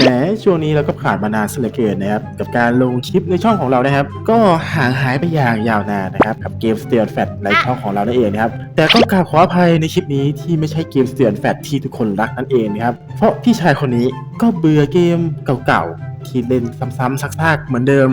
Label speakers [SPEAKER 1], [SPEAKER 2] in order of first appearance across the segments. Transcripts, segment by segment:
[SPEAKER 1] แหมช่วงนี้เราก็ผ่านมานานซะเหลือเกินนะครับ กับการลงคลิปในช่องของเรานะครับ ก็ห่างหายไปอย่างยาวนานนะครับ กับเกม s t e l Fat ในช่องของเรานั่นเองนะครับ แต่ก็กราบขออภัยในคลิปนี้ที่ไม่ใช่เกม s t e l Fat ที่ทุกคนรักนั่นเองนะครับ เพราะพี่ชายคนนี้ก็เบื่อเกมเก่าๆที่เล่นซ้ำๆซักๆ เหมือนเดิม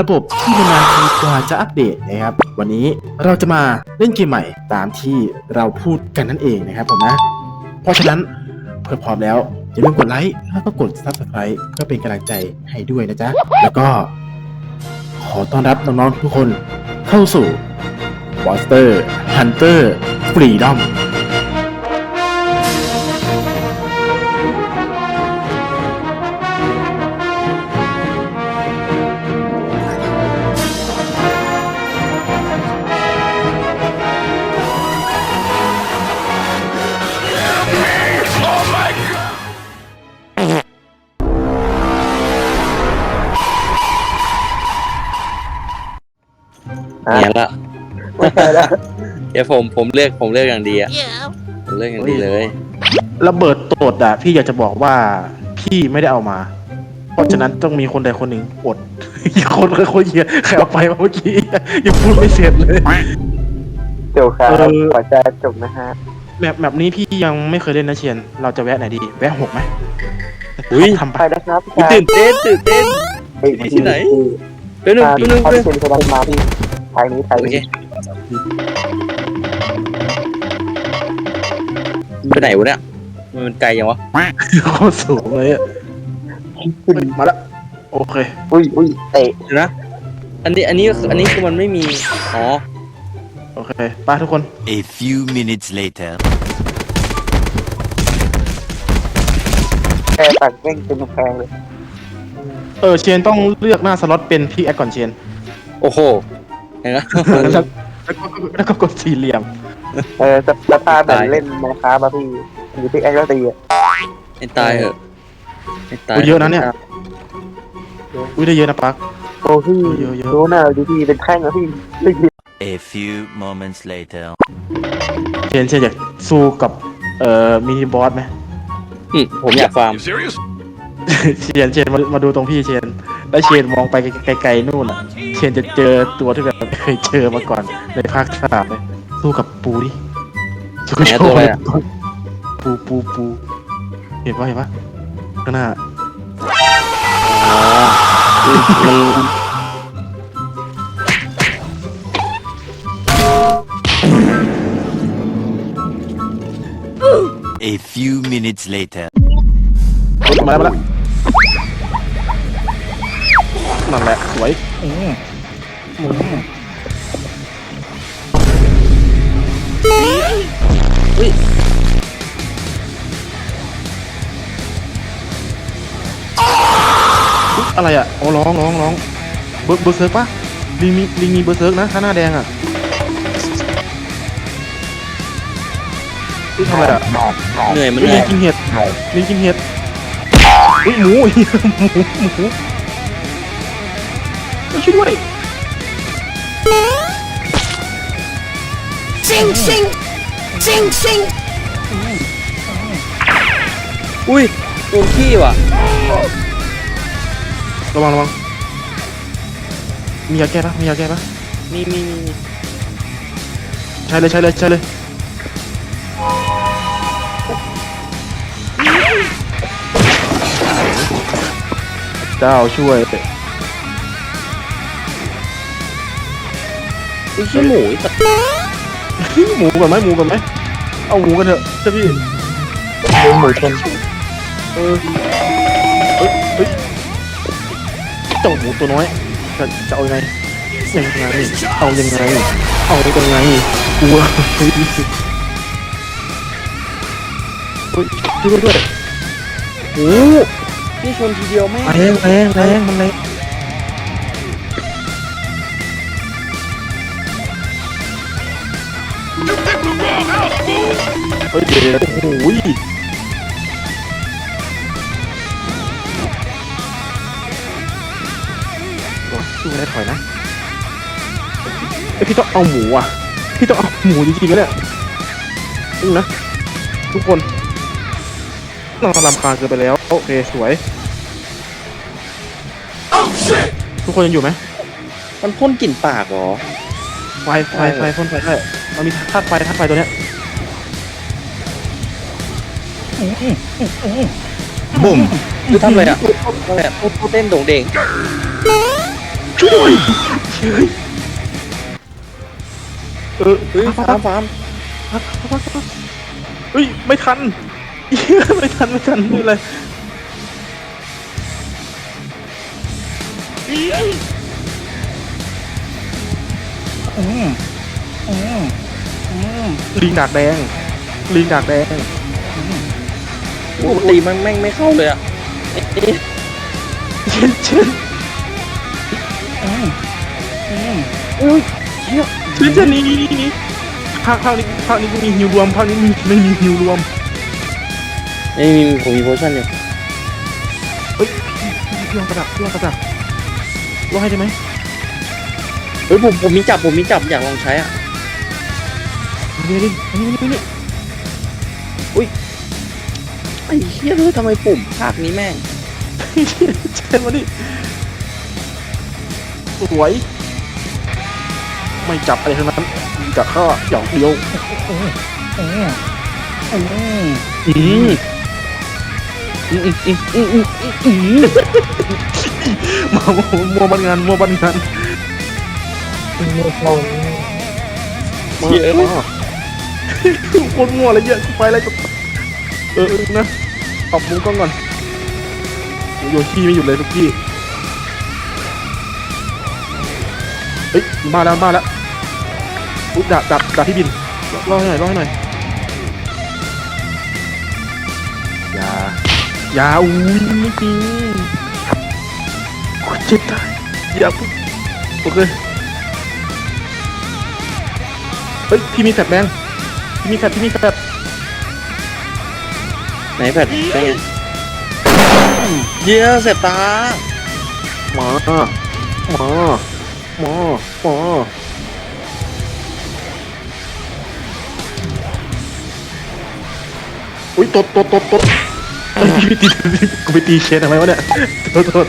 [SPEAKER 1] ระบบที่นานทีกว่าจะอัปเดตนะครับ วันนี้เราจะมาเล่นเกมใหม่ตามที่เราพูดกันนั่นเองนะครับผมนะ เพราะฉะนั้นเพื่อพร้อมแล้ว อย่าลืมกดไลค์แล้วก็กด Subscribe ก็เป็นกำลังใจให้ด้วยนะจ๊ะ แล้วก็ ขอต้อนรับน้องๆทุกคนเข้าสู่ Monster Hunter Freedom
[SPEAKER 2] ไม่ใช่แล้ว
[SPEAKER 3] เดี๋ยวผมผมเลือกผมเลือกอย่างดีอะผมเลือกอย่างดีเลย
[SPEAKER 1] ระเบิดตดอะ พี่อยากจะบอกว่าพี่ไม่ได้เอามา เพราะฉะนั้นต้องมีคนใดคนหนึ่งอด อีกคนคือคนเหี้ยใครเอาไปมาเมื่อกี้ยังพูดไม่เสร็จเลย
[SPEAKER 2] จบครับ
[SPEAKER 1] เออ
[SPEAKER 2] ขอจะจบนะฮะ
[SPEAKER 1] แบบแบบนี้พี่ยังไม่เคยเล่นนะเชียน เราจะแวะไหนดี แวะหกไหม
[SPEAKER 3] อุ๊ย
[SPEAKER 1] ทำไป
[SPEAKER 2] ไปนะครับพี่
[SPEAKER 3] อุ๊ย
[SPEAKER 2] ชาย
[SPEAKER 3] ตื่นเต้นตื่นเต้น
[SPEAKER 2] เฮ้ย
[SPEAKER 3] ที่ไหน เดี๋ยวหนึ่ง
[SPEAKER 2] อ่า
[SPEAKER 3] เดี๋ยวหนึ่ง
[SPEAKER 2] เขา
[SPEAKER 3] เดี๋ยวห
[SPEAKER 2] เป็
[SPEAKER 3] นึ่ง
[SPEAKER 2] นคนมาพี่ทางนี้ทาง
[SPEAKER 3] โอเค
[SPEAKER 2] นี้
[SPEAKER 3] ไปไหนวะเนี่ยมันไกลยังวะ
[SPEAKER 1] โคตรสูงเลยอะเฮ้ยมาแล้วโอเค
[SPEAKER 2] อุ้ยอุ้ยเตะ
[SPEAKER 3] เดี๋ยวนะ อันนี้อันนี้คืออันนี้คือมันไม่มี อ๋อ
[SPEAKER 1] โอเคไปทุกคน
[SPEAKER 4] A few minutes later.
[SPEAKER 2] แค่ตัดเร่งเป็นแพงเลย
[SPEAKER 1] เออเชียนต้องเลือกหน้าสล็อตเป็นพี่แอคก่อนเชียน
[SPEAKER 3] โอ้โหเห็นไหม
[SPEAKER 1] แล้วก็ แล้วก็แล้วก็กดสี่เหลี่ยม
[SPEAKER 2] เออสสภาพแบบเล่นนะครับอะพี่อยู่ที่แอคก็ตีอะ
[SPEAKER 3] ให้ตายเหอะให้ตาย
[SPEAKER 1] โอ้เยอะนะเนี่ย อุ้ยได้เยอะนะปัก
[SPEAKER 2] โอ้พี่
[SPEAKER 1] เยอะเยอะ
[SPEAKER 2] รู้หน้าดูพี่เป็นแท่งนะพี่เล่น
[SPEAKER 4] A few moments later.
[SPEAKER 1] เชียนเชียนอยากสู้กับเอ่อมินิบอสไหม
[SPEAKER 3] อืมผมอยากฟาร์ม
[SPEAKER 1] เชียนเชียนมามาดูตรงพี่เชียนแล้วเชียนมองไปไกลๆนู่นอะ เชียนจะเจอตัวที่แบบ ไม่เคยเจอมาก่อนในภาคสามเลยสู้กับปูดิสู้กับ
[SPEAKER 3] ไหนตัวอะไรอะ
[SPEAKER 1] ปูปูปูเห็นปะเห็นปะข้างหน้า
[SPEAKER 3] อ๋ออืมมัน
[SPEAKER 4] A few minutes later.
[SPEAKER 1] มาแล้วมาแล้วนั่นแหละสวยอืมอืม
[SPEAKER 3] อะ
[SPEAKER 1] ไรอะโอ้ร้องร้องร้องเบอร์เบอร์เซิร์กปะลิงมีลิงมีเบอร์เซิร์กนะข้างหน้าแดงอะนี่ทำอะไรอะ
[SPEAKER 3] เหนื่อยมัน
[SPEAKER 1] เฮ้ย
[SPEAKER 3] เหนื่
[SPEAKER 1] ลิ
[SPEAKER 3] องย
[SPEAKER 1] กินเห็ดลิงกินเห็ดอุ้ยหมูหมูหมูช่วยด้วย
[SPEAKER 5] Sing, sing, sing, sing.
[SPEAKER 3] อุ้ยโดนขี้ว่ะ
[SPEAKER 1] ระวังระวังมียาแก้ปะมียาแก้ปะ
[SPEAKER 3] มีมีมีมี
[SPEAKER 1] ใช้เลยใช้เลยใช้เลยเจ้าช่วย
[SPEAKER 3] อุ้ยขี้หมูไอ้สัตว์
[SPEAKER 1] หมูกันไหมหมูกันไหมเอาหมูกันเถอะเจ้าพี่
[SPEAKER 2] ดูหมูชน
[SPEAKER 1] เออเฮ้ยเฮ้ยเจ้าหมูตัวน้อยจะจะเอายังไงยังไงเอายังไงเอายังไงกลัวเฮ้ยเฮ้ยช่วยด้วย
[SPEAKER 3] โอ้นี่ชนทีเดียวแม่ง
[SPEAKER 1] แรงแรงแรงมันแรงเฮ้ยเดี๋ยวโอ้โห โอ้สู้ไม่ได้ถอยนะไอยพี่ต้องเอาหมูอะ พี่ต้องเอาหมูจริงๆนะเนี่ยนี่นะ ทุกคนน่าลำคาญเกินไปแล้ว โอเค สวย ทุกคนยังอยู่ไหม
[SPEAKER 3] มันพ่นกลิ่นปากเหรอ
[SPEAKER 1] ไฟไฟไฟพ่นไฟได้มันมีธาตุไฟธาตุไฟตัวเนี้ย
[SPEAKER 4] บุ้ม
[SPEAKER 3] คือทำอะไรอะทำอะไรอะเต้นโด่งเด่ง
[SPEAKER 1] ช่วยด้วยเฮ้ยเออ
[SPEAKER 3] เฮ้ย
[SPEAKER 1] พัก
[SPEAKER 3] ฟา
[SPEAKER 1] พั
[SPEAKER 3] ร์
[SPEAKER 1] ก
[SPEAKER 3] มฟาร์ม
[SPEAKER 1] พักพักพักพักเฮ้ยไม่ทันเหี้ยไม่ทันไม่ทันนี่เลยลิงดากแดงลิงดากแดง
[SPEAKER 3] ปกติมันแม่งไม่เข้าเลยอะเอ๊ะ
[SPEAKER 1] เช่น เช่นอุ้ยเชี่ยเช่นเช่นนี้นี่นี่นี่ภาคภาคนี้ภาคนี้กูมีฮิวรวมภาคนี้มีไม่มีฮิวรวม
[SPEAKER 3] นี่มีผมมีโพชั่นอยู่
[SPEAKER 1] เฮ้ยพี่องกระดับพี่ลองกระดับลองให้ได้ไหม
[SPEAKER 3] เฮ้ยผมผมมีจับผมมีจับอยากลองใช้อะ
[SPEAKER 1] นี่นี่นี่นี่นี่
[SPEAKER 3] ไอ้เหี้ยเลยทำไมปุ่มภาคนี้แม่ง
[SPEAKER 1] เช่นมาดิ สวย ไม่จับอะไรทั้งนั้นจับข้อหยอกเดียวอืม
[SPEAKER 3] อืมอืมอืมอืมอืมอืมอืม
[SPEAKER 1] มามัวบันงานมัวบันงาน
[SPEAKER 2] มีโซน
[SPEAKER 1] มา
[SPEAKER 3] เหี้ย
[SPEAKER 1] มาคนมัวอะไรเยอะกูไปอะไรก็เออเออนะปรับมุมกล้องก่อนโยนขี้ไม่หยุดเลยทุกที่ เฮ้ยมาแล้วมาแล้วอุ๊ยดับดับดับพี่บินรอให้หน่อยรอให้หน่อยอย่าอย่าอุ้ยไม่จริงโอ้ยเจ็บตายอย่าปุ๊บโอเคเฮ้ยพี่มีแฟลชแบงค์พี่มีแฟลชพี่มีแฟลช
[SPEAKER 3] ไหนแพทเป็นไงเหี้ยเสบตา
[SPEAKER 1] มามา หมามาอุ้ยตดตดตดตดพี่ไปตีกูไปตีเชนทำไมวะเนี่ยโทษโทษ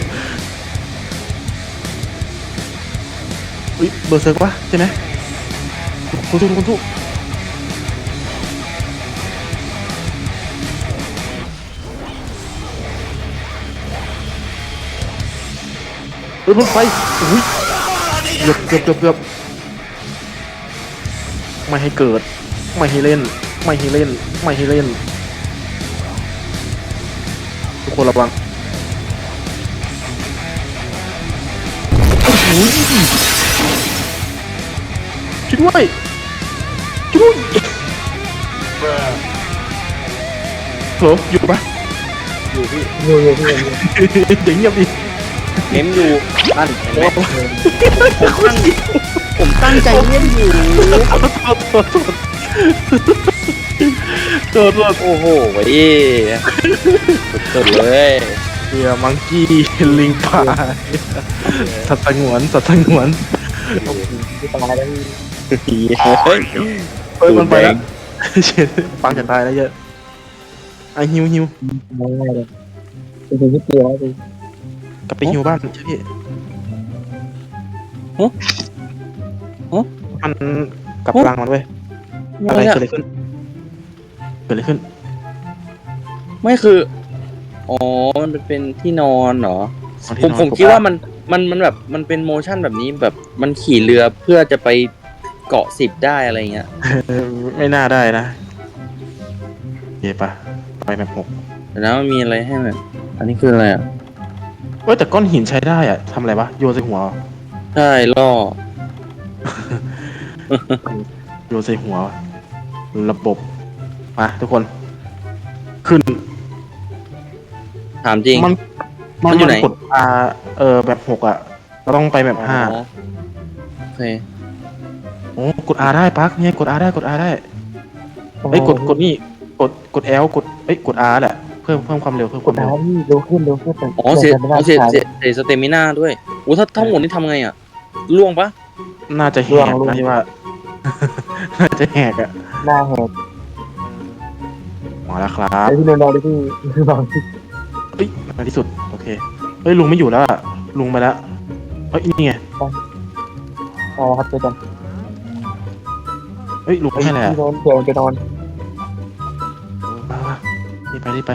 [SPEAKER 1] อุ้ยเบอร์เซิร์กวะใช่ไหมคุณทุกคุณทุกเฮ้ยพ่นไฟอุ้ย เกือบเกือบเกือบเกือบไม่ให้เกิด ไม่ให้เล่น ไม่ให้เล่น ไม่ให้เล่น ทุกคนระวังโอ้โหช่วยด้วยช่วยด้วยโหลอยู่ปะ
[SPEAKER 3] อยู่พี่
[SPEAKER 2] อยู่อยู่ที่อยู่
[SPEAKER 1] เดี๋ยวเงียบดิ
[SPEAKER 3] เม้มอยู่นั่นเห็นไหมผมตั้งผมตั้งใจเล่นอยู่
[SPEAKER 1] โทษโทษโทษโทษโทษ
[SPEAKER 3] โอ้โหไอ้สุดๆเลย
[SPEAKER 1] เฮียมังกี้ลิงป่าสัตว์สงวนสัตว์สงวน
[SPEAKER 2] ที่ตายแล้ว
[SPEAKER 3] เฮ้ย
[SPEAKER 1] เฮ้ยมันไปแล้วเช็ดปังจะตายแล้วเยอะไอฮิวฮิว
[SPEAKER 2] ง่ายเลยจริงๆที่เดียวจริง
[SPEAKER 1] กลับไปฮิวบ้านใช่พี่มันกลับรังมันเว้ยอะไร
[SPEAKER 3] ไม่
[SPEAKER 1] เกิดอะ ไรขึ้นเกิดอะไรขึ้น
[SPEAKER 3] ไม่คือ อ๋อ มันเป็นที่นอนเหรอ
[SPEAKER 1] ตอนที่
[SPEAKER 3] ผม
[SPEAKER 1] นอน
[SPEAKER 3] ผมคิดว่ามัน มัน มันแบบ มันเป็นโมชั่นแบบนี้แบบ มันขี่เรือเพื่อจะไปเกาะสิบได้อะไรเงี้ย
[SPEAKER 1] เออไม่น่าได้นะเย่ปะไปแบบหก
[SPEAKER 3] แต่นะมันมีอะไรให้แบบอันนี้คืออะไรอะ
[SPEAKER 1] เว้ยแต่ก้อนหินใช้ได้อะทำอะไรวะโยนใส่หัวเหรอ
[SPEAKER 3] ใช่ล่อ
[SPEAKER 1] โยนใส่หัว ระบบ มา ทุกคน ขึ้น
[SPEAKER 3] ถามจริง
[SPEAKER 1] มัน
[SPEAKER 3] มันอยู่ไหน
[SPEAKER 1] กด R เออแบบหกอะ เราต้องไปแบบห้า
[SPEAKER 3] อ๋อโอเค
[SPEAKER 1] โอ้กด R ได้ปักเนี่ยกด R ได้กด R ได้เอ้ยกดกดนี่ กดกด L กดเอ้ยกด R แหละเพิ่มเพิ่มความเร็วเพิ่มค
[SPEAKER 2] ก
[SPEAKER 1] วา
[SPEAKER 2] ด
[SPEAKER 1] มเร็ว
[SPEAKER 2] น้ำนี่เร็วขึ้นเร็วขึ้นแต่
[SPEAKER 3] อ๋อเสีย
[SPEAKER 2] แต่ไม่ได้
[SPEAKER 3] อ๋อเสีย
[SPEAKER 2] ขาย
[SPEAKER 3] เสียเสียสเตมิน่าด้วยโอ้ถ้าทั้งหมดนี่ทำไงอะล่วงปะ
[SPEAKER 1] น่าจะแห
[SPEAKER 2] ล่ว
[SPEAKER 1] ก
[SPEAKER 2] งล่วง
[SPEAKER 1] นะที่ว่า น่าจะแหกอะ
[SPEAKER 2] หน้าแหก
[SPEAKER 1] มาแล้วครับ
[SPEAKER 2] ไอพี่นอนนอนดิพี่นอน
[SPEAKER 1] เฮ้ยในที่สุดโอเคเฮ้ยลุงไม่อยู่แล้วอะลุงไปแล้วเฮ้ยนี่ไง
[SPEAKER 2] อ๋อครับเจอกัน
[SPEAKER 1] เฮ้ยลุงไม่ให้แหละ
[SPEAKER 2] พี่นอนเดี๋ยวมันไปนอน
[SPEAKER 1] มามานี่ไปนี่ไป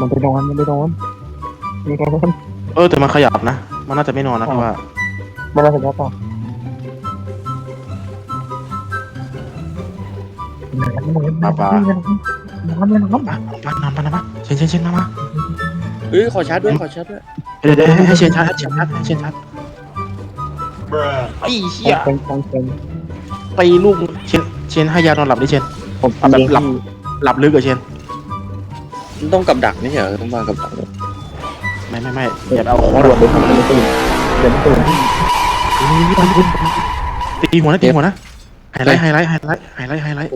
[SPEAKER 2] มันไปนอนมันไปนอนมีนอน
[SPEAKER 1] เออแต่มันขยับนะ มันน่าจะไม่นอนนะเพราะว่า
[SPEAKER 2] มันมาถึงแล้วต่อ
[SPEAKER 1] ปลาปลา
[SPEAKER 2] น้ำน้ำ
[SPEAKER 1] ปลาปลานอนปลานอนมาเชนเชนเชนมามา
[SPEAKER 3] เฮ้ยขอชาร์จด้วยขอชาร์จด้วย
[SPEAKER 1] เดี๋ยวเดี๋ยวให้ให้เชนชาร์จให้เชนชาร์จให้เชนชาร์จไอ้เหี้ย
[SPEAKER 2] เป็นของเป็น
[SPEAKER 1] ไปลูกเชนเชนให้ยานอนหลับดิเชน
[SPEAKER 2] ผม
[SPEAKER 1] เอาแบบหลับหลับลึกกับเชน
[SPEAKER 3] มัน ต้องกับดักไม่ใช่เหรอต้องวางกับดัก
[SPEAKER 1] ไม่ไม่ไม่อย่าเอา
[SPEAKER 2] ข
[SPEAKER 1] ข
[SPEAKER 2] อ
[SPEAKER 1] อง
[SPEAKER 2] รวมไปทำเป็นตื่นเดี๋ยวตื่น
[SPEAKER 1] ตีหัวนะตีหัวนะไฮไลท์ไฮไลท์ไฮไลท์ไฮไลท์ไฮไลท์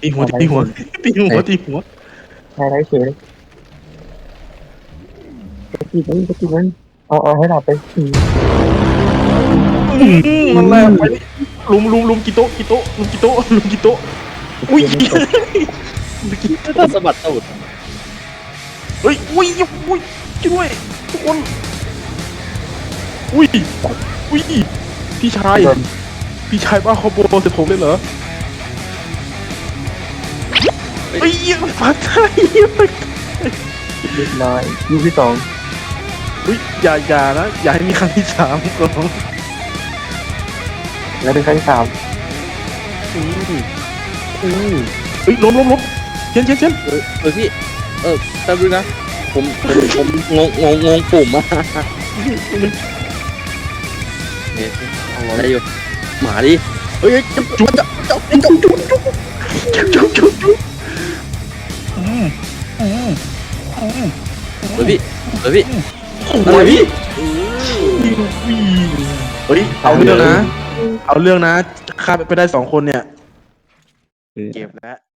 [SPEAKER 1] ตีหัวตีหัวตีหัวตีหัว
[SPEAKER 2] ใช่ไรเฉยจะกินนั้นจะกินนั้นเอาเอาให้หลับไปสี่
[SPEAKER 1] มันแรงไปลุมลุมลุมกี่โต๊ะกี่โต๊ะลุมกี่โต๊ะลุมกี่โต๊ะอุ้ย
[SPEAKER 3] ถ้าสะบัดตูด
[SPEAKER 1] เฮ้ย อุ้ยอุ้ยช่วยด้วยทุกคน อุ้ย อุ้ย พี่ชาย พี่ชายบ้าคอมโบเสร็จผมเลยเหรอเฮ้ยฟัดไทย
[SPEAKER 2] เรียบร้อยลูกที่สอง
[SPEAKER 1] อุ้ยอย่าอย่านะ อย่าให้มีครั้งที่สามก่อน
[SPEAKER 2] แล้วเป็นครั้งที่สาม
[SPEAKER 1] อืมอืมเฮ้ยล้มล้มล้มเชนเชนเชน
[SPEAKER 3] เออเออพี่ เออแป๊บนึงนะ ผมผมผมงงงงงงปุ่มอะเนี่ยได้อยู่หมาดิเฮ้ยจับจับจับจับจับจับ
[SPEAKER 1] จุ๊บจุ๊บจุ๊บ
[SPEAKER 3] เฮ้ยพี่เฮ้ยพี่อะไรพี่
[SPEAKER 1] เฮ้ยเอาเรื่องนะ เอาเรื่องนะฆ่าไปได้สองคนเนี่ย เก็บแล้ว